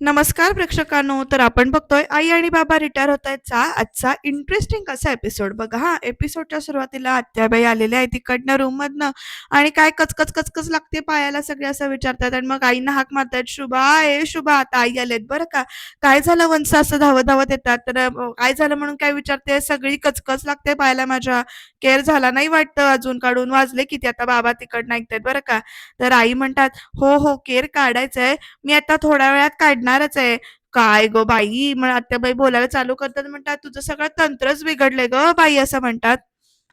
नमस्कार प्रेक्षकांनो तर आपण बघतोय आई आणि बाबा रिटायर होत आहेतचा आजचा इंटरेस्टिंग असा एपिसोड बघा हा एपिसोडच्या सुरुवातीला आत्याबाई आलेल्या आहे तिकडनं रूममधनं आणि काय कचकच कचकच लागते पायाला सगळे असं विचारतात. आणि मग आईना हाक मारतात शुभा ए शुभा आता आई आलेत बरं का? काय झालं वंश असं धावत धावत येतात? तर काय झालं म्हणून काय विचारते सगळी कचकच लागते पायाला माझ्या. केअर झाला नाही वाटतं अजून काढून. वाजले किती आता बाबा तिकडनं ऐकतायत बरं का? तर आई म्हणतात हो हो केअर काढायचंय. मी आता थोड्या वेळात काढणारच आहे. काय ग बाई? मग आत्याबाई बोलायला चालू करतात म्हणतात तुझं सगळं तंत्रच बिघडले ग बाई असं म्हणतात.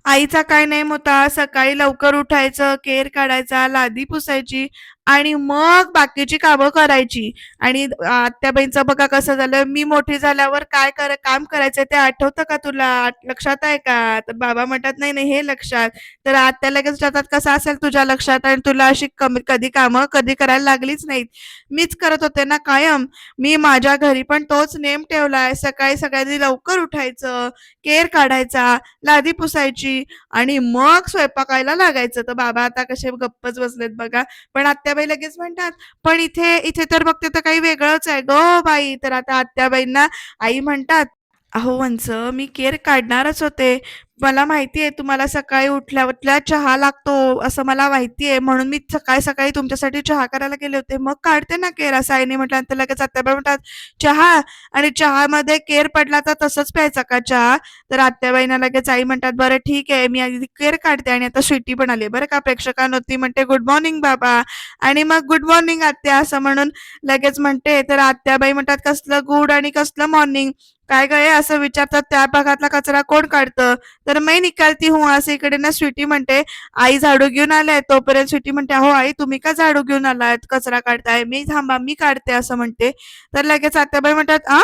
आईचा काय नेम होता? सकाळी लवकर उठायचं केर काढायचा लादी पुसायची. आणि मग बाकीची कामं करायची. आणि आत्याबाईंचं बघा कसं झालं. मी मोठी झाल्यावर काय कर काम करायचं ते आठवतं का तुला? लक्षात आहे का? तर बाबा म्हणतात नाही नाही हे लक्षात. तर आत्या लगेच जातात कसं असेल तुझ्या लक्षात? आणि तुला अशी कमी कधी कामं कधी करायला लागलीच नाहीत. मीच करत होते ना कायम. मी माझ्या घरी पण तोच नेम ठेवलाय. सकाळी सकाळी लवकर उठायचं केर काढायचा लादी पुसायची आणि मग स्वयंपाकायला लागायचं. तर बाबा आता कसे गप्पच बसलेत बघा. पण आत्याबाई लगेच म्हणतात पण इथे इथे तर बघते तर काही वेगळंच आहे ग बाई. तर आता आत्याबाईंना आई म्हणतात अहो वंच मी केर काढणारच होते. मला माहिती आहे तुम्हाला सकाळी उठल्या उठल्या चहा लागतो असं मला माहिती आहे. म्हणून मी सकाळी सकाळी तुमच्यासाठी चहा करायला गेले होते. मग काढते ना केर असं आईने म्हटल्यानंतर लगेच आत्याबाई म्हणतात चहा. आणि चहामध्ये केर पडला तर तसंच प्यायचा का चहा? तर आत्याबाईंना लगेच आई म्हणतात बरं ठीक आहे मी आधी केर काढते आणि आता स्वीटी पण आली बरं का प्रेक्षकांवरती म्हणते गुड मॉर्निंग बाबा. आणि मग गुड मॉर्निंग आत्या. असं म्हणून लगेच म्हणते. तर आत्याबाई म्हणतात कसलं गुड आणि कसलं मॉर्निंग. काय काय असं विचारतात त्या भागातला कचरा कोण काढतं? तर मी निकालती हूँ असं इकडे ना स्वीटी म्हणते आई झाडू घेऊन आलाय तोपर्यंत स्वीटी म्हणते हो आई तुम्ही का झाडू घेऊन आलाय कचरा काढताय मी थांबा मी काढते असं म्हणते. तर लगेच आत्याबाई म्हणतात आ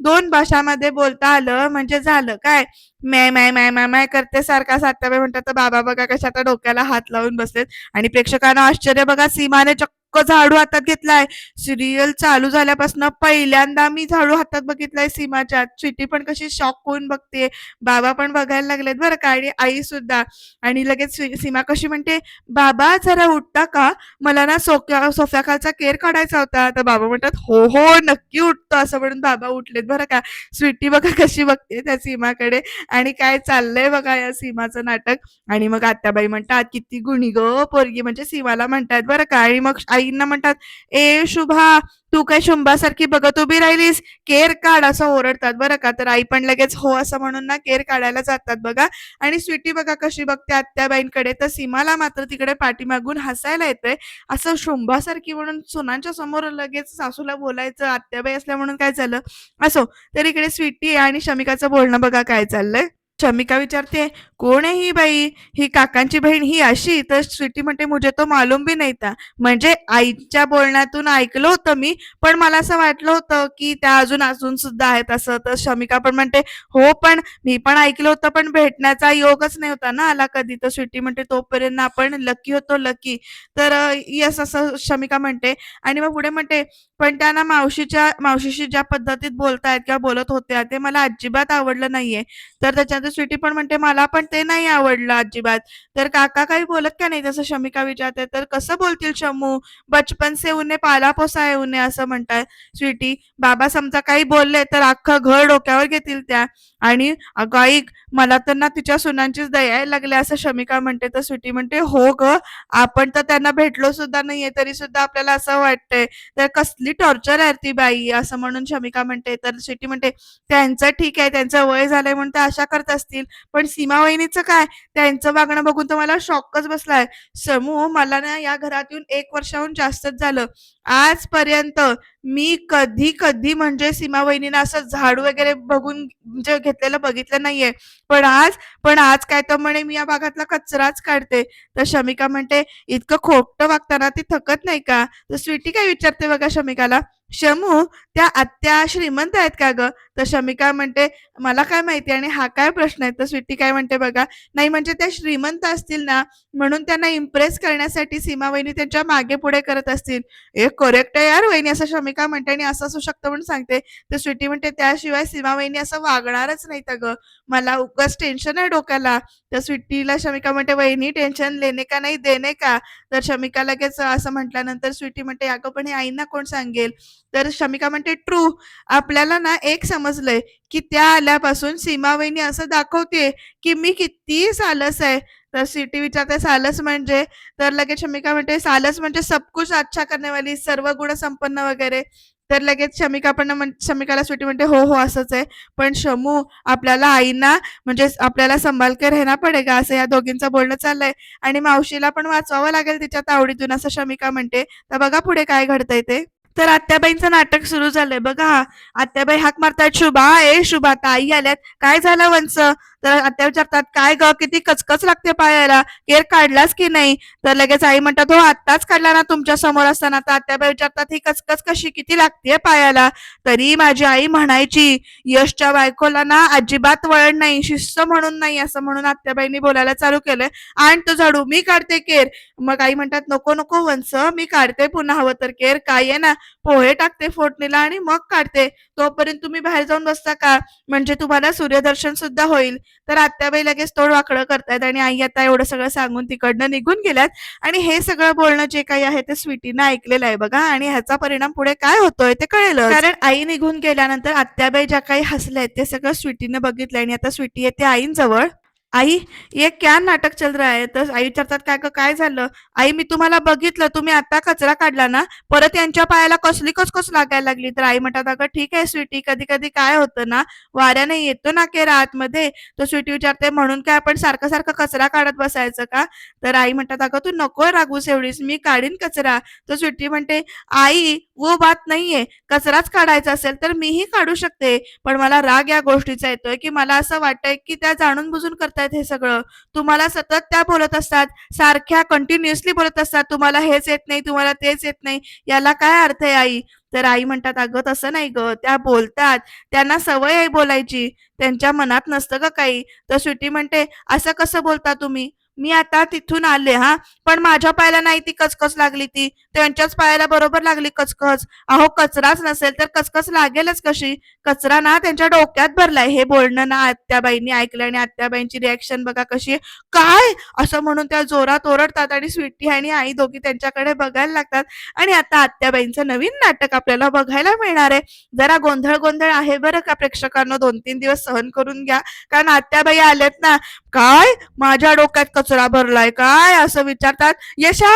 दोन भाषामध्ये बोलता आलं म्हणजे झालं काय? मॅ मॅ मॅ मॅ मॅ करते सारखा. सात्याबाई म्हणतात तर बाबा बघा कशा आता डोक्याला हात लावून बसलेत. आणि प्रेक्षकांना आश्चर्य बघा सीमाने चक्क झाडू हातात घेतलाय. सिरियल चालू झाल्यापासून पहिल्यांदा मी झाडू हातात बघितलाय सीमाच्या. स्वीटी पण कशी शॉक होऊन बघते. बाबा पण बघायला लागलेत बरं का आणि आई सुद्धा. आणि लगेच सीमा कशी म्हणते बाबा जरा उठता का? मला ना सोफ्या सोफ्याखालचा केर काढायचा होता. तर बाबा म्हणतात हो हो नक्की उठतो असं म्हणून बाबा उठलेत बरं का. स्वीटी बघा कशी बघते त्या सीमाकडे. आणि काय चाललंय बघा या सीमाचं नाटक. आणि मग आत्याबाई म्हणतात किती गुणी ग पोरगी. म्हणजे सीमाला म्हणतात बरं का. आणि मग आई आईंना म्हणतात ए शुभा तू काय शुंभासारखी बघत उभी राहिलीस? केर काढ असं ओरडतात बरं का. तर आई पण लगेच हो असं म्हणून ना केर काढायला जातात बघा. आणि स्वीटी बघा कशी बघते आत्याबाईंकडे तर सीमाला मात्र तिकडे पाठीमागून हसायला येतंय. असं शुंभासारखी म्हणून सुनांच्या समोर लगेच सासूला बोलायचं आत्याबाई असल्या म्हणून काय झालं? असो तर इकडे स्वीटी आणि शमिकाचं बोलणं बघा काय चाललंय. शमिका विचारते कोण आहे ही बाई? ही काकांची बहीण ही अशी? तर स्वीटी म्हणते मुझे तो मालूम बी नाही था. म्हणजे आईच्या बोलण्यातून ऐकलं होतं मी पण मला असं वाटलं होतं की त्या अजून अजून सुद्धा आहेत असं. तर शमिका पण म्हणते हो पण मी पण ऐकलं होतं पण भेटण्याचा योगच नाही होता ना आला कधी. तर स्वीटी म्हणते तोपर्यंत आपण लकी होतो लकी तर यस असं शमिका म्हणते. आणि मग पुढे म्हणते पण त्यांना मावशीच्या मावशीशी ज्या पद्धतीत बोलतायत किंवा बोलत होत्या ते मला अजिबात आवडलं नाहीये. तर त्याच्यानंतर स्वीटी पण म्हणते मला पण ते नाही आवडलं अजिबात. तर काका काही बोलत का नाही? तसं शमिका विचारते तर कसं बोलतील शमू? बचपन से उन्हे पाला पोसा आहे उन्हे असं म्हणताय स्वीटी बाबा समजा काही बोलले तर अख्खं घर डोक्यावर घेतील त्या. आणि अगं ऐक मला तर ना तिच्या सुनांचीच दया यायला लागली. असं शमिका म्हणते तर स्वीटी म्हणते हो ग आपण तर त्यांना भेटलो सुद्धा नाहीये तरी सुद्धा आपल्याला असं वाटतंय. तर कसली टॉर्चर आहे ती बाई असं म्हणून शमिका म्हणते. तर स्वीटी म्हणते त्यांचं ठीक आहे त्यांचं वय झालंय म्हणून ते आशा करत असतील. पण सीमा वहिनीचं काय? त्यांचं वागणं बघून तर मला शॉकच बसलाय. समूह मला ना या घरात येऊन एक वर्षाहून जास्तच झालं. आजपर्यंत मी कधी कधी म्हणजे सीमा वहिनीनं असं झाडू वगैरे बघून म्हणजे घेतलेलं बघितलं नाहीये. पण आज पण आज काय तर म्हणे मी या भागातला कचराच काढते. तर शमिका म्हणते इतकं खोपटं वागताना ती थकत नाही का? तर स्वीटी काय विचारते बघा शमिकाला? शमू त्या आत्या श्रीमंत आहेत का ग? तर शमिका म्हणते मला काय माहिती आणि हा काय प्रश्न आहे? तर स्वीटी काय म्हणते बघा नाही म्हणजे त्या श्रीमंत असतील ना म्हणून त्यांना इम्प्रेस करण्यासाठी सीमा वहिनी त्यांच्या मागे पुढे करत असतील. हे करेक्ट आहे यार वहिनी असं शमिका म्हणते आणि असं असू शकतं म्हणून सांगते. तर स्वीटी म्हणते त्याशिवाय सीमा वहिनी असं वागणारच नाही ग मला उगाच टेन्शन आहे डोक्याला. तर स्वीटीला शमिका म्हणते वहिनी टेन्शन लेणे का नाही देणे का? तर शमिका लगेच असं म्हटल्यानंतर स्वीटी म्हणते अगं पण हे आईंना कोण सांगेल? तर शमिका म्हणते ट्रू आपल्याला ना एक समजलंय की त्या आल्यापासून सीमावहिनी असं दाखवते की मी किती सालस आहे. तर सिटी विचारते सालस म्हणजे तर लगेच शमिका म्हणते सालस म्हणजे सबकुच अच्छा करण्यावाली वाली सर्व गुण संपन्न वगैरे. तर लगेच शमिका पण शमिकाला स्वीटी म्हणते हो हो असंच आहे. पण शमू आपल्याला आईना म्हणजे आपल्याला संभाल के रहना पडेगा असं या दोघींचं बोलणं चाललंय. आणि मावशीला पण वाचवावं लागेल तिच्या तावडीतून असं शमिका म्हणते. तर बघा पुढे काय घडतंय ते. तर आत्याबाईंचं नाटक सुरू झालंय. बघा आत्याबाई हाक मारतायत शुभा ए शुभा ताई आल्यात. काय झालं वंच तर आत्या विचारतात काय ग? किती कचकच लागते पायाला केर काढलास की नाही? तर लगेच आई म्हणतात हो आत्ताच काढला ना तुमच्यासमोर असताना. तर आत्याबाई विचारतात ही कचकच कशी किती लागते पायाला तरी माझी आई म्हणायची यशच्या बायकोला ना अजिबात वळण नाही शिस्त म्हणून नाही असं म्हणून आत्याबाईंनी बोलायला चालू केलंय. आणि तो झाडू मी काढते केर. मग आई म्हणतात नको नको वंच मी काढते पुन्हा हवं तर केर काय आहे ना पोहे टाकते फोटणीला आणि मग काढते. तोपर्यंत तुम्ही बाहेर जाऊन बसता का? म्हणजे तुम्हाला सूर्यदर्शन सुद्धा होईल. तर आत्याबाई लगेच तोड वाकडं करतायत आणि आई आता एवढं सगळं सांगून तिकडनं निघून गेल्यात. आणि हे सगळं बोलणं जे काही आहे ते स्वीटीनं ऐकलेलं आहे बघा. आणि ह्याचा परिणाम पुढे काय होतोय ते कळेल कारण आई निघून गेल्यानंतर आत्याबाई ज्या काही हसल्यात ते सगळं स्वीटीनं बघितलं आणि आता स्वीटी येते आईंजवळ. आई ये क्या नाटक चल रहा आहे तर आई विचारतात काय ग काय झालं? आई मी तुम्हाला बघितलं तुम्ही आता कचरा काढला ना परत यांच्या पायाला कसली कसकस लागायला लागली. तर आई म्हणतात अगं ठीक आहे स्वीटी कधी कधी काय होतं ना वाऱ्याने येतो ना केर आतमध्ये तो स्वीटी विचारते म्हणून काय आपण सारखं सारखं कचरा काढत बसायचं का? तर आई म्हणतात अगं तू नको रागूस एवढीच मी काढीन कचरा. तर स्वीटी म्हणते आई वो बात नाहीये. कचराच काढायचा असेल तर मीही काढू शकते. पण मला राग या गोष्टीचा येतोय की मला असं वाटतंय की त्या जाणून बुजून करतायत हे सगळं. तुम्हाला सतत त्या बोलत असतात. सारख्या कंटिन्युअसली बोलत असतात. तुम्हाला हेच येत नाही तुम्हाला तेच येत नाही. याला काय अर्थ आहे आई? तर आई म्हणतात अगं तसं नाही ग. त्या बोलतात. त्यांना सवय आहे बोलायची. त्यांच्या मनात नसतं का काही. तर स्वीटी म्हणते असं कसं बोलता तुम्ही? मी आता तिथून आले हा. पण माझ्या पायाला नाही ती कचकच लागली ती. त्यांच्याच पायाला बरोबर लागली कचकच अहो कचराच नसेल तर कचकच लागेलच कशी? कचरा ना त्यांच्या डोक्यात भरलाय. हे बोलणं ना आत्याबाईंनी ऐकलं आणि आत्याबाईंची रिॲक्शन बघा कशी. काय? असं म्हणून त्या जोरात ओरडतात आणि स्वीटी आणि आई दोघी त्यांच्याकडे बघायला लागतात. आणि आता आत्याबाईंचं नवीन नाटक आपल्याला बघायला मिळणार आहे. जरा गोंधळ गोंधळ आहे बरं का प्रेक्षकांना. दोन तीन दिवस सहन करून घ्या. कारण आत्याबाई आल्यात ना. काय? माझ्या डोक्यात कचरा भरलाय काय? असं विचारतात. यशा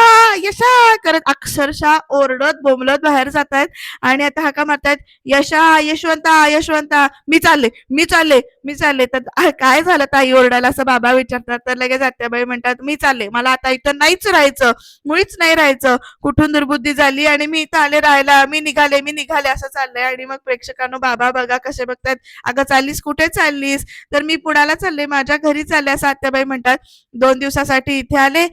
यशा! करत अक्षरशः ओरडत बोंबलत बाहेर जात आहेत आणि आता हाका मारतायत यशा यशवंता यशवंता मी चालले मी चालले मी चालले. तर काय झालं ताई ओरडायला असं बाबा विचारतात. तर लगेच आत्याबाई म्हणतात मी चालले मला आता इथं नाहीच राहायचं मुळीच नाही राहायचं. कुठून दुर्बुद्धी झाली आणि मी इथं आले राहायला मी निघाले मी निघाले असं चाललंय. आणि मग प्रेक्षकांनो बाबा बघा कसे बघतात अगं चाललीस कुठे चाललीस? तर मी पुण्याला चालले माझ्या घरी चालले असं आत्याबाई म्हणतात. दोन दिवसासाठी इथे आले.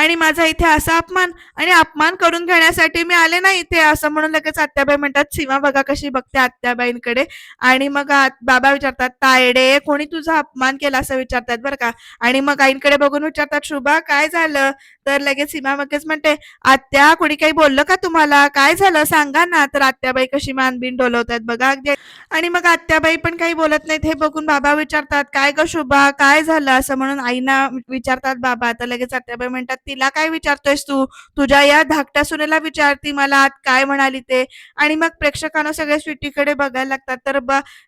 आणि माझा इथे असा अपमान आणि अपमान करून घेण्यासाठी मी आले ना इथे असं म्हणून लगेच आत्याबाई म्हणतात सीमा बघा कशी बघते आत्याबाईंकडे. आणि मग बाबा विचारतात तायडे कोणी तुझा अपमान केला? असं विचारतात बरं का. आणि मग आईंकडे बघून विचारतात शुभा काय झालं? तर लगेच सीमा मगच म्हणते आत्या कोणी काही बोललं का तुम्हाला? काय झालं? सांगा ना. तर आत्याबाई कशी मानबीन डोलवतात बघा अगदी. आणि मग आत्याबाई पण काही बोलत नाहीत हे बघून बाबा विचारतात काय ग शुभा? काय झालं? असं म्हणून आईना विचारतात बाबा. तर लगेच आत्याबाई म्हणतात तिला काय विचारतोयस तू? तुझ्या या धाकट्या सुनेला विचारती मला आत काय म्हणाली ते? आणि मग प्रेक्षकांना सगळ्या स्वीटीकडे बघायला लागतात. तर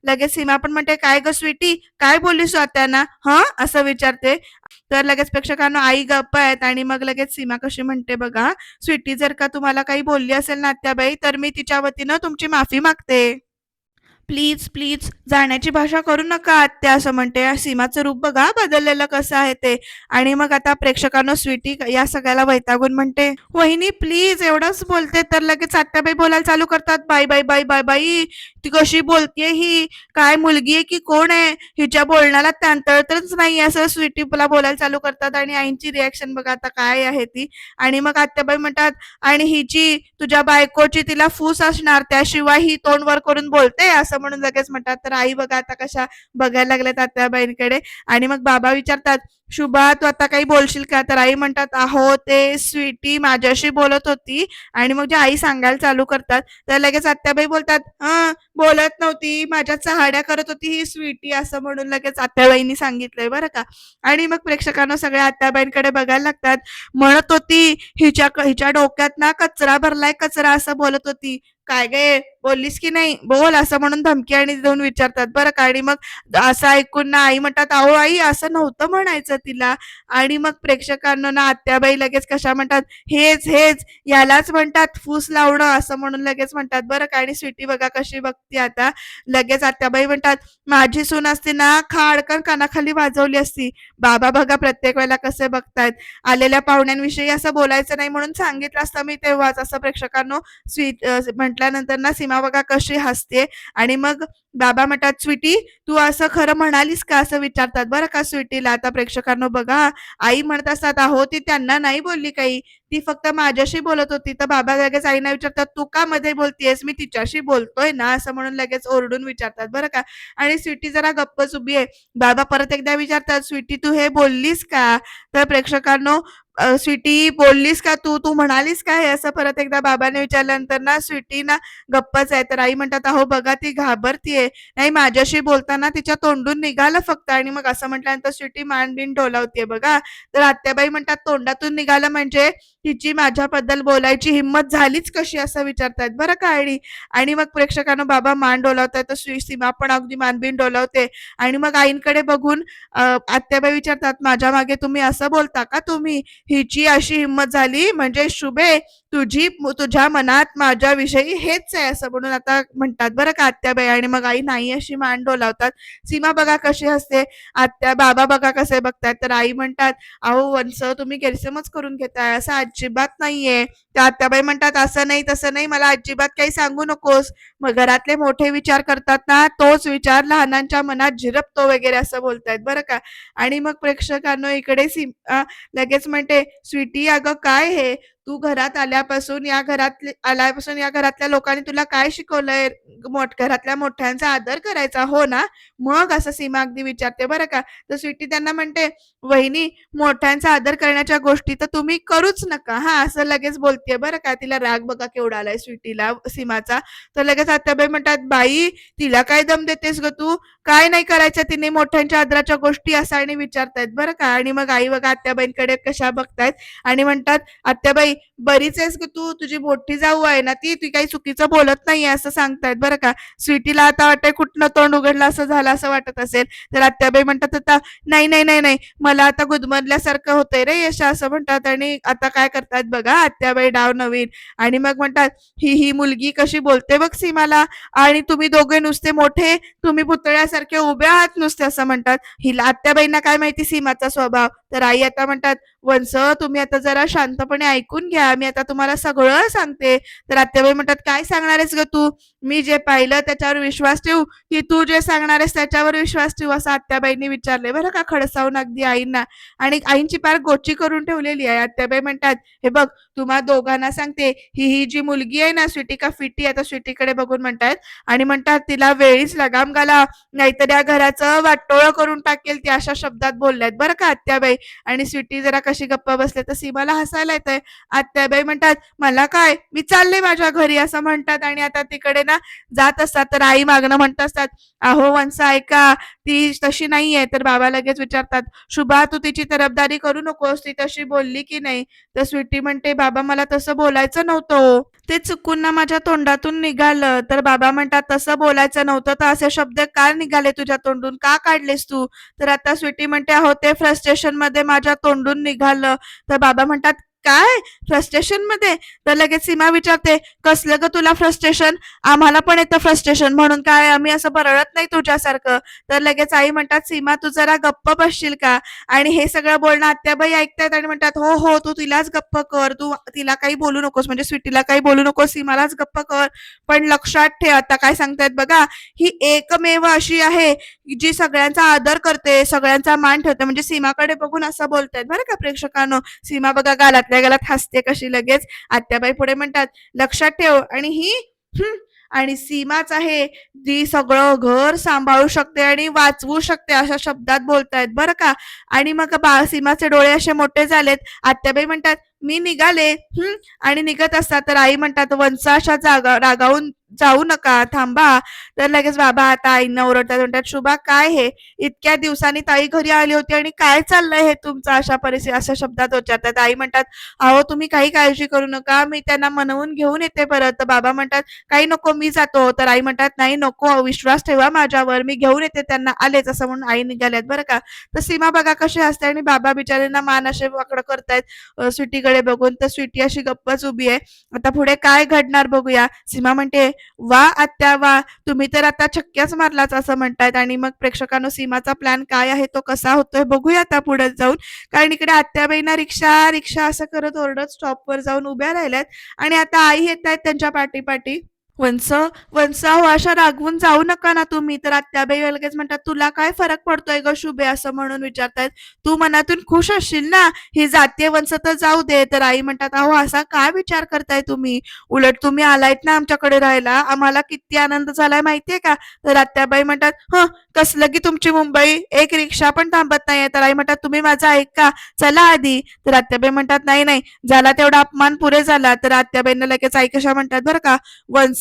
लगेच सीमा पण म्हणते काय ग स्वीटी? काय बोललीस तू आत्याना असं विचारते. तर लगेच प्रेक्षकांना आई गप्प आहेत आणि मग लगेच सीमा कशी म्हणते बघा स्वीटी जर का तुम्हाला काही बोलली असेल ना आत्याबाई तर मी तिच्या वतीनं तुमची माफी मागते. प्लीज प्लीज जाण्याची भाषा करू नका आत्या असं म्हणते. सीमाचं रूप बघा बदललेलं कसं आहे ते. आणि मग आता प्रेक्षकांना स्वीटी या सगळ्याला वैतागून म्हणते वहिनी प्लीज एवढंच बोलते तर लगेच आत्याबाई बोलायला चालू करतात. बाय बाय बाय बाय बाई ती कशी बोलतेय ही? काय मुलगी आहे की कोण आहे? हिच्या बोलण्याला त्यांतळतच नाही असं स्वीटीला बोलायला चालू करतात आणि आईंची रिॲक्शन बघा आता काय आहे ती. आणि मग आत्याबाई म्हणतात आणि हिची तुझ्या बायकोची तिला फूस असणार त्याशिवाय ही तोंड वर करून बोलते असं म्हणून लगेच म्हणतात तर आई बघा आता कशा बघायला लागल्यात आत्याबाईंकडे आणि मग बाबा विचारतात शुभा तू आता काही बोलशील का? तर आई म्हणतात अहो ते स्वीटी माझ्याशी बोलत होती आणि मग जे आई सांगायला चालू करतात तर लगेच आत्याबाई बोलतात हं बोलत नव्हती माझ्या चहाड्या करत होती ही स्वीटी असं म्हणून लगेच आत्याबाईंनी सांगितलंय बरं का. आणि मग प्रेक्षकांना सगळ्या आत्याबाईंकडे बघायला लागतात म्हणत होती हिच्या हिच्या डोक्यात ना कचरा भरलाय कचरा असं बोलत होती. काय गे बोललीस की नाही? बोल असं म्हणून धमकी आणि देऊन विचारतात बरं का. आणि मग असं ऐकून ना आई म्हणतात अहो आई असं नव्हतं म्हणायचं. तिला. आणि मग प्रेक्षकांना ना आत्याबाई लगेच कशा म्हणतात हेच हेच यालाच म्हणतात फूस लावणं असं म्हणून लगेच म्हणतात. बरं का आणि स्वीटी बघा कशी बघते आता. लगेच आत्याबाई म्हणतात माझी सून असते ना खाडकन कानाखाली वाजवली असती. बाबा बघा प्रत्येक वेळेला कसे बघतायत. आलेल्या पाहुण्यांविषयी असं बोलायचं नाही म्हणून सांगितलं असतं मी तेव्हाच असं प्रेक्षकांनो स्वीट म्हटल्यानंतर ना सीमा बघा कशी हसते. आणि मग बाबा म्हणतात स्वीटी तू असं खरं म्हणालीस का? असं विचारतात. बरं का स्वीटीला आता प्रेक्षकांना बघा आई म्हणत असतात अहो ती त्यांना नाही बोलली काही. ती फक्त माझ्याशी बोलत होती. तर बाबा लगेच आईना विचारतात तू का मध्ये बोलतेस मी तिच्याशी बोलतोय ना असं म्हणून लगेच ओरडून विचारतात बरं का. आणि स्वीटी जरा गप्पच उभी आहे. बाबा परत एकदा विचारतात स्वीटी तू हे बोललीस का? तर प्रेक्षकांनो स्वीटी बोललीस का तू? तू म्हणालीस का हे असं? परत एकदा बाबाने विचारल्यानंतर ना स्वीटी ना गप्पच आहे तर आई म्हणतात अहो बघा ती घाबरतीये. नाही माझ्याशी बोलताना तिच्या तोंडून निघालं फक्त. आणि मग असं म्हटल्यानंतर स्वीटी मान बिन डोलावतीये बघा. तर आत्याबाई म्हणतात तोंडातून निघालं म्हणजे तिची माझ्याबद्दल बोलायची हिंमत झालीच कशी? असं विचारतायत. बरं का आणि आणि मग प्रेक्षकांना बाबा मान डोलावतायत. तर श्री सीमा पण अगदी मानबिन डोलावते. आणि मग आईंकडे बघून आत्याबाई विचारतात माझ्या मागे तुम्ही असं बोलता का तुम्ही? हिची अशी हिंमत झाली म्हणजे शुभे तुझी तुझ्या मनात माझ्याविषयी हेच आहे असं म्हणून आता म्हणतात बरं का आत्याबाई. आणि मग आई नाही अशी मान डोलावतात. सीमा बघा कशी असते आत्या बाबा बघा कसे बघतात. तर आई म्हणतात अहो वंस तुम्ही गैरसमज करून घेताय असं अजिबात नाहीये. त्या आत्याबाई म्हणतात असं नाही तसं नाही मला अजिबात काही सांगू नकोस. मग घरातले मोठे विचार करतात ना तोच विचार लहानांच्या मनात झिरपतो वगैरे असं बोलतायत बरं का. आणि मग प्रेक्षकांनो इकडे सीम लगेच म्हणते स्वीटी अगं काय हे? तू घरात आल्यापासून या घरात आल्यापासून या घरातल्या लोकांनी तुला काय शिकवलंय? मोठ घरातल्या मोठ्यांचा आदर करायचा हो ना? मग असं सीमा अगदी विचारते बरं का? तर स्वीटी त्यांना म्हणते वहिनी मोठ्यांचा आदर करण्याच्या गोष्टी तर तुम्ही करूच नका. हा असं लगेच बोलतेय बरं का? तिला राग बघा केवढा आलाय स्वीटीला सीमाचा. तर लगेच आत्याबाई म्हणतात बाई तिला काय दम देतेस ग तू? काय नाही करायचं तिने मोठ्यांच्या आदराच्या गोष्टी असं आणि विचारतायत. बरं का? आणि मग आई बघा आत्याबाईंकडे कशा बघतायत? आणि म्हणतात आत्याबाई बरीच आहेस ग तू तुझी मोठी जाऊ आहे ना ती ती काही चुकीचं बोलत नाहीये असं सांगतायत. बरं का? स्वीटीला आता वाटतंय कुठनं तोंड उघडलं असं झालं असं वाटत असेल. तर आत्याबाई म्हणतात आता नाही नाही नाही नाही मला आता गुदमरल्यासारखं होतंय रे यशा असं म्हणतात. आणि आता काय करतात बघा आत्याबाई डाव नवीन. आणि मग म्हणतात ही ही मुलगी कशी बोलते बघ सीमाला. आणि तुम्ही दोघे नुसते मोठे तुम्ही पुतळ्या सारखे उभ्या आहात नुसते असं म्हणतात. हिला आत्याबाईंना काय माहिती? सीमाचा स्वभाव. तर आई आता म्हणतात वंस तुम्ही आता जरा शांतपणे ऐकून घ्या. मी आता तुम्हाला सगळं सांगते. तर आत्याबाई म्हणतात काय सांगणार आहेस ग तू? मी जे पाहिलं त्याच्यावर विश्वास ठेवू की तू जे सांगणार आहेस त्याच्यावर विश्वास ठेवू असं आत्याबाईंनी विचारले बरं का खडसावून अगदी आईंना. आणि आईंची पार गोची करून ठेवलेली आहे. आत्याबाई म्हणतात हे बघ तुम्हा दोघांना सांगते ही ही जी मुलगी आहे ना स्वीटी का फिटी आता स्वीटीकडे बघून म्हणतात आणि म्हणतात तिला वेळीच लगाम घाला. नाहीतर या घराचं वाटोळं करून टाकेल ती अशा शब्दात बोलल्यात. बरं का आत्याबाई? आणि स्वीटी जरा कशी गप्पा बसले तर सीमाला हसायला येतंय. आत्याबाई म्हणतात मला काय? मी चालले माझ्या घरी असं म्हणतात. आणि आता तिकडे ना जात असतात तर आई मागणं म्हणत असतात अहो वंसा ऐका ती तशी नाहीये. तर बाबा लगेच विचारतात शुभा तू तिची तरफदारी करू नकोस? ती तशी बोलली की नाही? तर स्वीटी म्हणते बाबा मला तसं बोलायचं नव्हतं. ते चुकून ना माझ्या तोंडातून निघालं. तर बाबा म्हणतात तसं बोलायचं नव्हतं तर असे शब्द का निघाले तुझ्या तोंडून? का काढलेस तू? तर आता स्वीटी म्हणते अहो ते फ्रस्ट्रेशनमध्ये माझ्या तोंडून निघालं. तर बाबा म्हणतात काय? फ्रस्ट्रेशनमध्ये? तर लगेच सीमा विचारते कसलं ग तुला फ्रस्ट्रेशन आम्हाला पण येतं फ्रस्ट्रेशन म्हणून. काय आम्ही असं बरळत नाही तुझ्यासारखं? तर लगेच आई म्हणतात सीमा तू जरा गप्प बसशील का? आणि हे सगळं बोलणं आत्याबाई ऐकतायत आणि म्हणतात हो हो तू तिलाच गप्प कर. तू तिला काही बोलू नकोस म्हणजे स्वीटीला काही बोलू नकोस सीमालाच गप्प कर. पण लक्षात ठेव आता काय सांगतायत बघा ही एकमेव अशी आहे जी सगळ्यांचा आदर करते सगळ्यांचा मान ठेवते. म्हणजे सीमाकडे बघून असं बोलतायत बरं का प्रेक्षकांनो? सीमा बघा गालात गालातल्या गालात हसते कशी लगेच? आत्याबाई पुढे म्हणतात लक्षात ठेव आणि ही आणि सीमाच आहे. जी सगळं घर सांभाळू शकते आणि वाचवू शकते अशा शब्दात बोलतायत. बरं का? आणि मग बा सीमाचे डोळे असे मोठे झालेत. आत्याबाई म्हणतात मी निघाले हम्म आणि निघत असतात तर आई म्हणतात वंचा अशा जागा रागावून जाऊ नका थांबा. तर लगेच बाबा आता आईंना ओरडतात म्हणतात शुभा काय हे? इतक्या दिवसांनी ताई घरी आली होती आणि काय चाललंय हे तुमचं? अशा परिस्थिती अशा शब्दात विचारतात. आई म्हणतात अहो तुम्ही काही काळजी करू नका मी त्यांना मनवून घेऊन येते परत. तर बाबा म्हणतात काही नको मी जातो. तर आई म्हणतात नाही नको विश्वास ठेवा माझ्यावर मी घेऊन येते त्यांना आलेच. असं म्हणून आई निघाल्यात बरं का? तर सीमा बघा कशी असते आणि बाबा बिचाऱ्यांना मान असे वाकडं करतायत सुटीकडे स्वीटीकडे बघून तर स्वीटी अशी गप्पच उभी आहे. आता पुढे काय घडणार बघूया. सीमा म्हणते वा आत्या वा तुम्ही तर आता छक्क्याच मारलाच असं म्हणतायत. आणि मग प्रेक्षकांनो सीमाचा प्लॅन काय आहे तो कसा होतोय बघूया आता पुढे जाऊन. कारण इकडे आत्याबाईंना रिक्षा रिक्षा असं करत ओरडत स्टॉपवर जाऊन उभ्या राहिल्यात. आणि आता आई येत आहेत त्यांच्या पाठी पाठी वंस वंस अहो अशा रागवून जाऊ नका ना तुम्ही. तर आत्याबाई लगेच म्हणतात तुला काय फरक पडतोय ग शुभे? असं म्हणून विचारतायत. तू मनातून खुश असशील ना? ही जातीय वंस तर जाऊ दे. तर आई म्हणतात अहो असा काय विचार करताय तुम्ही? उलट तुम्ही आलायत ना आमच्याकडे राहायला? आम्हाला किती आनंद झालाय माहितीये का? तर आत्याबाई म्हणतात ह कसलं की तुमची मुंबई? एक रिक्षा पण थांबत नाहीये. तर आई म्हणतात तुम्ही माझं ऐका. चला आधी. तर आत्याबाई म्हणतात नाही नाही. झाला तेवढा अपमान पुरे झाला. तर आत्याबाईंना लगेच आई कशा म्हणतात बरं का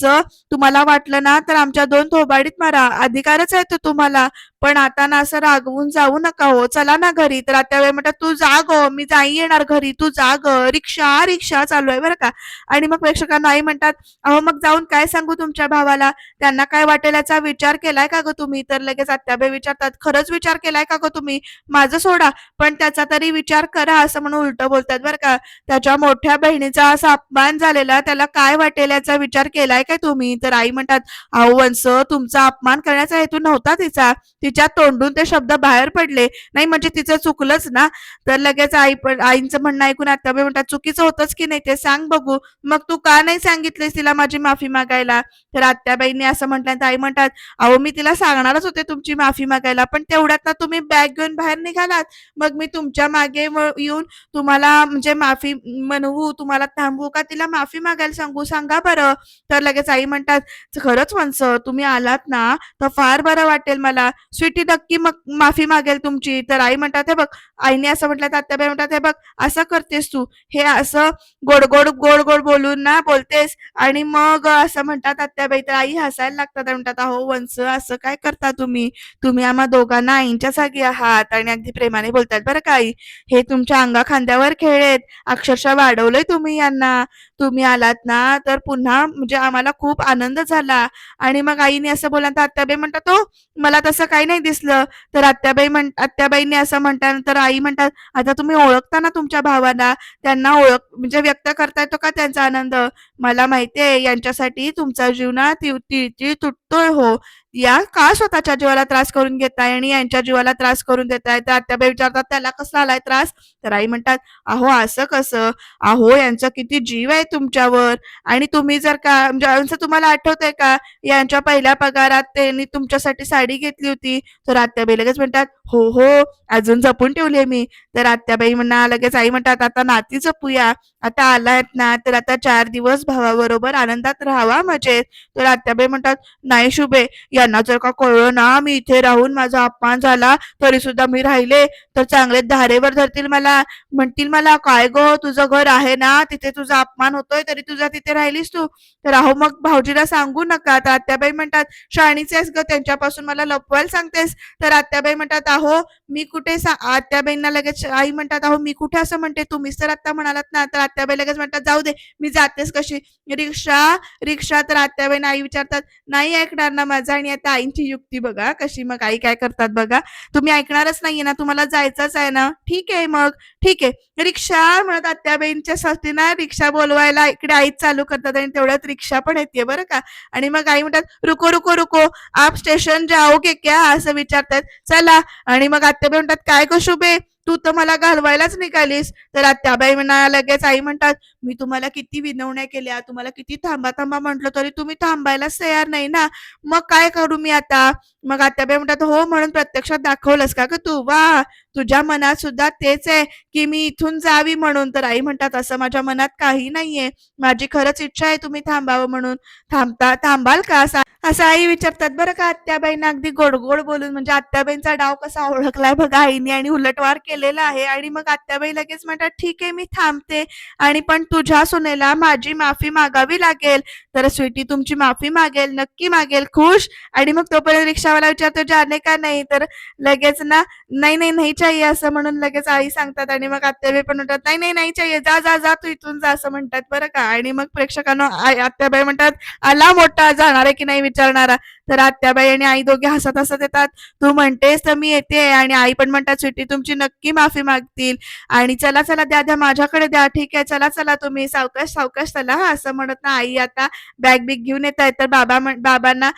करायचं तुम्हाला वाटलं ना तर आमच्या दोन थोबाडीत मारा. अधिकारच आहे तो तुम्हाला. पण आता ना असं रागवून जाऊ नका हो. चला ना घरी. तर आत्याबाई म्हणतात तू जा ग हो. मी जाई येणार घरी. तू जा ग रिक्षा रिक्षा चालू आहे बरं का. आणि मग प्रेक्षकांना आई म्हणतात अहो मग जाऊन काय सांगू तुमच्या भावाला? त्यांना काय वाटेल याचा विचार केलाय का ग तुम्ही? तर लगेच आत्याबाई विचारतात खरंच विचार केलाय का ग तुम्ही? माझं सोडा. पण त्याचा तरी विचार करा असं म्हणून उलट बोलतात बरं का. त्याच्या मोठ्या बहिणीचा असा अपमान झालेला. त्याला काय वाटेल याचा विचार केलाय काय तुम्ही? तर आई म्हणतात अहो वंश तुमचा अपमान करण्याचा हेतू नव्हता तिचा. तिच्या तोंडून ते शब्द बाहेर पडले. नाही म्हणजे तिचं चुकलंच ना? तर लगेच आई आईचं म्हणणं ऐकून आत्याबाई म्हणतात चुकीचं होतंच की नाही ते? सांग बघू. मग तू का नाही सांगितलीस तिला माझी माफी मागायला? तर आत्याबाईंनी असं म्हटल्यानंतर आई म्हणतात अहो मी तिला सांगणारच होते तुमची माफी मागायला पण तेवढ्यात ना तुम्ही बॅग घेऊन बाहेर निघालात. मग मी तुमच्या मागे येऊन तुम्हाला म्हणजे माफी म्हणवू तुम्हाला थांबवू का तिला माफी मागायला सांगू? सांगा बरं. तर लगेच आई म्हणतात खरंच वंस तुम्ही आलात ना तर फार बरं वाटेल मला. स्वीटी नक्की मग माफी मागेल तुमची. तर आई म्हणतात हे बघ आईने असं म्हटलं आत्याबाई म्हणतात हे बघ असं करतेस तू. हे असं गोड गोड गोड गोड बोलून ना बोलतेस. आणि मग असं म्हणतात आत्याबाई तर आई हसायला लागतात म्हणतात अहो वंस असं काय करता तुम्ही? तुम्ही आम्हा दोघांना आईंच्या जागी आहात. आणि अगदी प्रेमाने बोलतात बरं का आई? हे तुमच्या अंगा खांद्यावर खेळेत. अक्षरशः वाढवलंय तुम्ही यांना. तुम्ही आलात ना तर पुन्हा म्हणजे आम्हाला खूप आनंद झाला. आणि मग आईने असं बोलल्यानंतर आत्याबाई म्हणतात तो मला तसं काही नाही दिसलं. तर आत्याबाई म्हण आत्याबाईने असं म्हणल्यानंतर आई म्हणतात आता तुम्ही ओळखता ना तुमच्या भावाला? त्यांना ओळख म्हणजे व्यक्त करता येतो का त्यांचा आनंद? मला माहितीये यांच्यासाठी तुमचा जीवनात तिळतिळ तुटतोय हो. या का स्वतःच्या जीवाला त्रास करून घेताय आणि यांच्या जीवाला त्रास करून देताय? तर आत्याबाई विचारतात त्याला कसा आलाय त्रास? तर आई म्हणतात अहो असं कसं? अहो यांचा किती जीव आहे तुमच्यावर. आणि तुम्ही जर का म्हणजे तुम्हाला आठवतंय का? यांच्या पहिल्या पगारात त्यांनी तुमच्यासाठी साडी घेतली होती. तर आत्याबाई लगेच म्हणतात हो हो अजून जपून ठेवली मी. तर आत्याबाई म्हणा लगेच आई म्हणतात आता नाती जपूया. आता आलायत ना तर आता चार दिवस भावाबरोबर आनंदात राहावा मजेत तर आत्याबाई म्हणतात नाही शुभे यांना जर का कळलं ना मी इथे राहून माझा अपमान झाला तरी सुद्धा मी राहिले. तर चांगले धारेवर धरतील मला. म्हणतील मला काय ग तुझं घर आहे ना तिथे तुझा अपमान होतोय तरी तुझा तिथे राहिलीस तू. तर अहो मग भाऊजीला सांगू नका. तर आत्याबाई म्हणतात शाणीचे आहेस ग त्यांच्यापासून मला लपवायला सांगतेस. तर आत्याबाई म्हणतात अहो मी कुठे आत्याबाईंना लगेच आई म्हणतात अहो मी कुठे असं म्हणते? तुम्हीच तर आता म्हणालात ना. तर आत्याबाई लगेच म्हणतात जाऊ दे मी जातेस कशी. रिक्षा रिक्षा तर आत्याबाईंना आई विचारतात नाही ऐकणार ना माझा? आणि आता आईंची युक्ती बघा कशी मग आई काय करतात बघा. तुम्ही ऐकणारच नाहीये ना तुम्हाला जायचंच आहे ना. ठीक आहे मग. ठीक आहे. रिक्षा म्हणत आत्याबाईंच्या साठी ना रिक्षा बोलवायला इकडे आईच चालू करतात आणि तेवढ्यात रिक्षा पण येते बरं का. आणि मग आई म्हणतात रुको रुको रुको आप स्टेशन जाओ के क्या? असं विचारतात. चला. आणि मग आत्याबाई म्हणतात काय कशुबे शुभे? तू तर मला घालवायलाच निघालीस. तर आत्याबाई म्हणा लगेच आई म्हणतात मी तुम्हाला किती विनवण्या केल्या तुम्हाला किती थांबा थांबा म्हटलं तरी तुम्ही थांबायलाच तयार नाही ना. मग काय करू मी आता? मग आत्याबाई म्हणतात हो म्हणून प्रत्यक्षात दाखवलंस का ग तू? वा तुझ्या मनात सुद्धा तेच आहे की मी इथून जावी म्हणून. तर आई म्हणतात असं माझ्या मनात काही नाहीये. माझी खरंच इच्छा आहे तुम्ही थांबावं म्हणून. थांबता थांबाल का? असा असं आई विचारतात. बरं का आत्याबाईंना अगदी गोड गोड बोलून म्हणजे आत्याबाईंचा डाव कसा ओळखलाय बघा आईने आणि उलटवार केलेला आहे आणि मग आत्याबाई लगेच म्हणतात ठीक आहे मी थांबते आणि पण तुझ्या सुनेला माझी माफी मागावी लागेल. तर स्वीटी तुमची माफी मागेल नक्की मागेल खुश. आणि मग तोपर्यंत रिक्षावाला विचारतो जाने का नाही? तर लगेच ना नाही नाही नाही चाहिए असं म्हणून लगेच आई सांगतात. आणि मग आत्याबाई पण म्हणतात नाही नाही नाही चाहिए जा जा जा तू इथून जा असं म्हणतात बरं का. आणि मग प्रेक्षकांना आत्याबाई म्हणतात आला मोठा जाणार आहे की नाही विचारणारा? तर आत्याबाई आणि आई दोघे हसत हसत येतात. तू म्हणतेस तर मी येते आणि आई पण म्हणतात स्वीटी तुमची नक्की माफी मागतील. आणि चला चला द्या द्या माझ्याकडे द्या ठीक आहे चला चला तुम्ही सावकाश सावकाश चला हा असं म्हणत ना आई आता बॅग बिग घेऊन येत आहेत तर बाबा बाबांना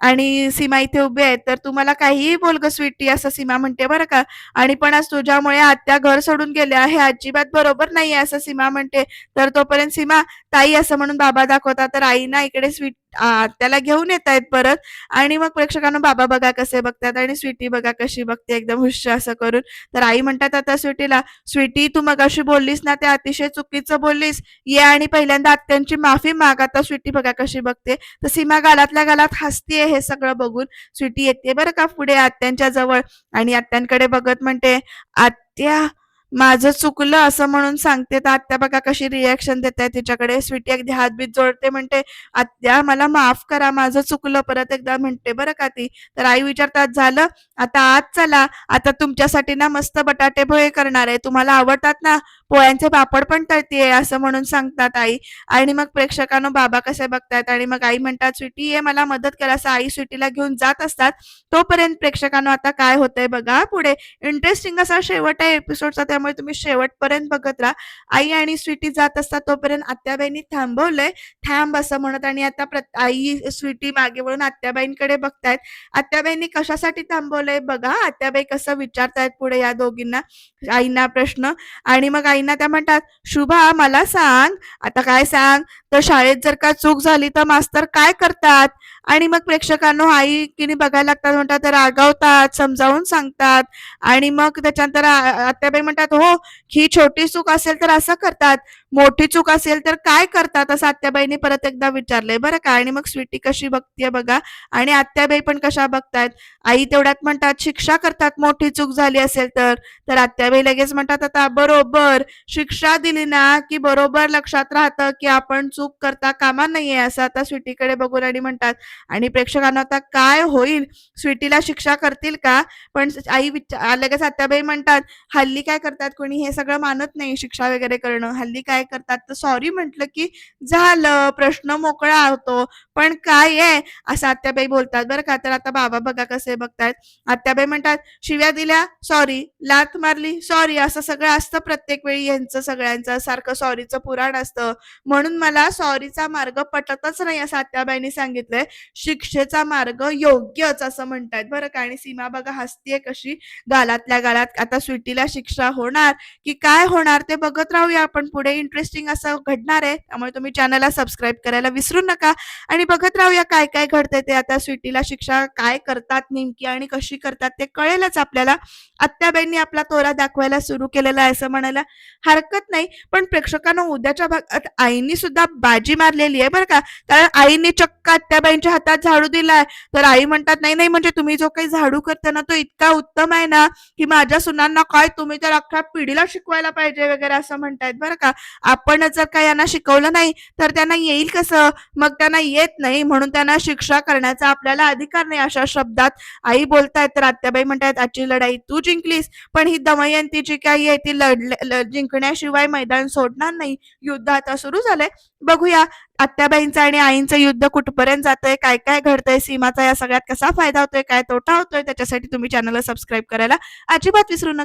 आणि सीमा इथे उभे आहेत तर तुम्हाला काहीही बोल ग स्वीटी असं सीमा म्हणते बरं का. आणि पण आज तुझ्यामुळे आत्या घर सोडून गेल्या हे अजिबात बरोबर नाहीये असं सीमा म्हणते. तर तोपर्यंत सीमा ताई असं म्हणून बाबा दाखवतात. तर आई ना इकडे स्वीट त्याला घेऊन येत आहेत परत. आणि मग प्रेक्षकांना बाबा बघा कसे बघतात आणि स्वीटी बघा कशी बघते एकदम हुश असं करून. तर आई म्हणतात आता स्वीटीला स्वीटी तू मगाशी बोललीस ना ते अतिशय चुकीचं बोललीस. ये आणि पहिल्यांदा आत्यांची माफी माग आता स्वीटी बघा कशी बघते. तर सीमा गालातल्या गालात हसतीये हे सगळं बघून. स्वीटी येते बरं का पुढे आत्यांच्या जवळ. आणि आत्यांकडे बघत म्हणते आत्या माझं चुकलं असं म्हणून सांगते. तर आत्या बघा कशी रिॲक्शन देत आहे तिच्याकडे. स्वीटी अगदी हातबीत जोडते म्हणते आत्या मला माफ करा माझं चुकलं परत एकदा म्हणते बरं का ती? तर आई विचारतात झालं? आता आज चला. आता तुमच्यासाठी ना मस्त बटाटे भोळे करणार आहे. तुम्हाला आवडतात ना? पोळ्यांचे पापड पण तळतीये असं म्हणून सांगतात आई. आणि मग प्रेक्षकांना बाबा कसे बघतात आणि मग आई म्हणतात स्वीटी ये मला मदत करा. असं आई स्वीटीला घेऊन जात असतात. तोपर्यंत प्रेक्षकांना आता काय होतंय बघा पुढे. इंटरेस्टिंग असा शेवट आहे एपिसोडचा त्यामुळे तुम्ही शेवटपर्यंत बघत राहा. आई आणि स्वीटी जात असतात तोपर्यंत आत्याबाईंनी थांबवलंय. थांब असं म्हणत आणि आता आई स्वीटी मागे वळून आत्याबाईंकडे बघतायत. आत्याबाईंनी कशासाठी थांबवलंय बघा? आत्याबाई कसं विचारतायत पुढे या दोघींना? आईंना प्रश्न. आणि मग आई आईंना त्या म्हणतात शुभा मला सांग. आता काय सांग? तर शाळेत जर का चूक झाली तर मास्तर काय करतात? आणि मग प्रेक्षकांनो आई किणी बघायला लागतात म्हणतात तर रागावतात समजावून सांगतात. आणि मग त्याच्यानंतर आत्याबाई म्हणतात हो ही छोटी चूक असेल तर असं करतात. मोठी चूक असेल तर काय करतात? असं आत्याबाईने परत एकदा विचारलंय. बरं का? आणि मग स्वीटी कशी बघतीये बघा. आणि आत्याबाई पण कशा बघतायत? आई तेवढ्यात म्हणतात शिक्षा करतात. मोठी चूक झाली असेल तर. तर आत्याबाई लगेच म्हणतात आता बरोबर. शिक्षा दिली ना की बरोबर लक्षात राहतं की आपण चूक करता कामा नाहीये. असं आता स्वीटीकडे बघून आणि म्हणतात. आणि प्रेक्षकांना आता काय होईल? स्वीटीला शिक्षा करतील का? पण आई विचार लगेच आत्याबाई म्हणतात हल्ली काय करतात? कोणी हे सगळं मानत नाही शिक्षा वगैरे करणं. हल्ली काय करतात? तर सॉरी म्हटलं की झालं. प्रश्न मोकळा होतो. पण काय आहे? असं आत्याबाई बोलतात. बरं का? तर आता बाबा बघा कसे बघतायत. आत्याबाई म्हणतात शिव्या दिल्या? सॉरी लात मारली? सॉरी असं सगळं असतं प्रत्येक वेळी यांचं सगळ्यांचं. सारखं सॉरीचं पुराण असतं. म्हणून मला सॉरीचा मार्ग पटतच नाही असं आत्याबाईंनी सांगितलंय. शिक्षेचा मार्ग योग्यच असं म्हणतायत. बरं का? आणि सीमा बघा हसतीये कशी. गालातल्या गालात आता स्वीटीला शिक्षा होणार? की काय होणार ते बघत राहूया आपण पुढे इंटरेस्टिंग असं घडणार आहे त्यामुळे तुम्ही चॅनलला सबस्क्राईब करायला विसरू नका. आणि बघत राहूया काय काय घडतंय ते आता स्वीटीला शिक्षा काय करतात नेमकी आणि कशी करतात ते कळेलच आपल्याला. आत्याबाईंनी आपला तोरा दाखवायला सुरू केलेला आहे असं म्हणायला हरकत नाही पण प्रेक्षकांना उद्याच्या भागात आईनी सुद्धा बाजी मारलेली आहे बरं का. कारण आईने चक्क आत्याबाईंच्या हातात झाडू दिलाय. तर आई म्हणतात नाही नाही म्हणजे तुम्ही जो काही झाडू करता ना तो इतका उत्तम आहे ना की माझ्या सुनांना काय तुम्ही तर अख्ख्या पिढीला शिकवायला पाहिजे वगैरे असं म्हणतायत बरं का. आपण जर का यांना शिकवलं नाही तर त्यांना येईल कसं? मग त्यांना येत नाही म्हणून त्यांना शिक्षा करण्याचा आपल्याला अधिकार नाही अशा शब्दात. आई बोलतायत तर आत्याबाई म्हणतायत आजची लढाई तू जिंकलीस पण ही दमयंती जी काही आहे ती लढले जिंकण्याशिवाय मैदान सोडणार नाही. युद्ध आता सुरू झालंय. बघूया आत्याबाईंचं आणि आईंचं युद्ध कुठपर्यंत जातंय काय काय घडतंय सीमाचा या सगळ्यात कसा फायदा होतोय काय तोटा होतोय त्याच्यासाठी तुम्ही चॅनलला सबस्क्राईब करायला अजिबात विसरू नका.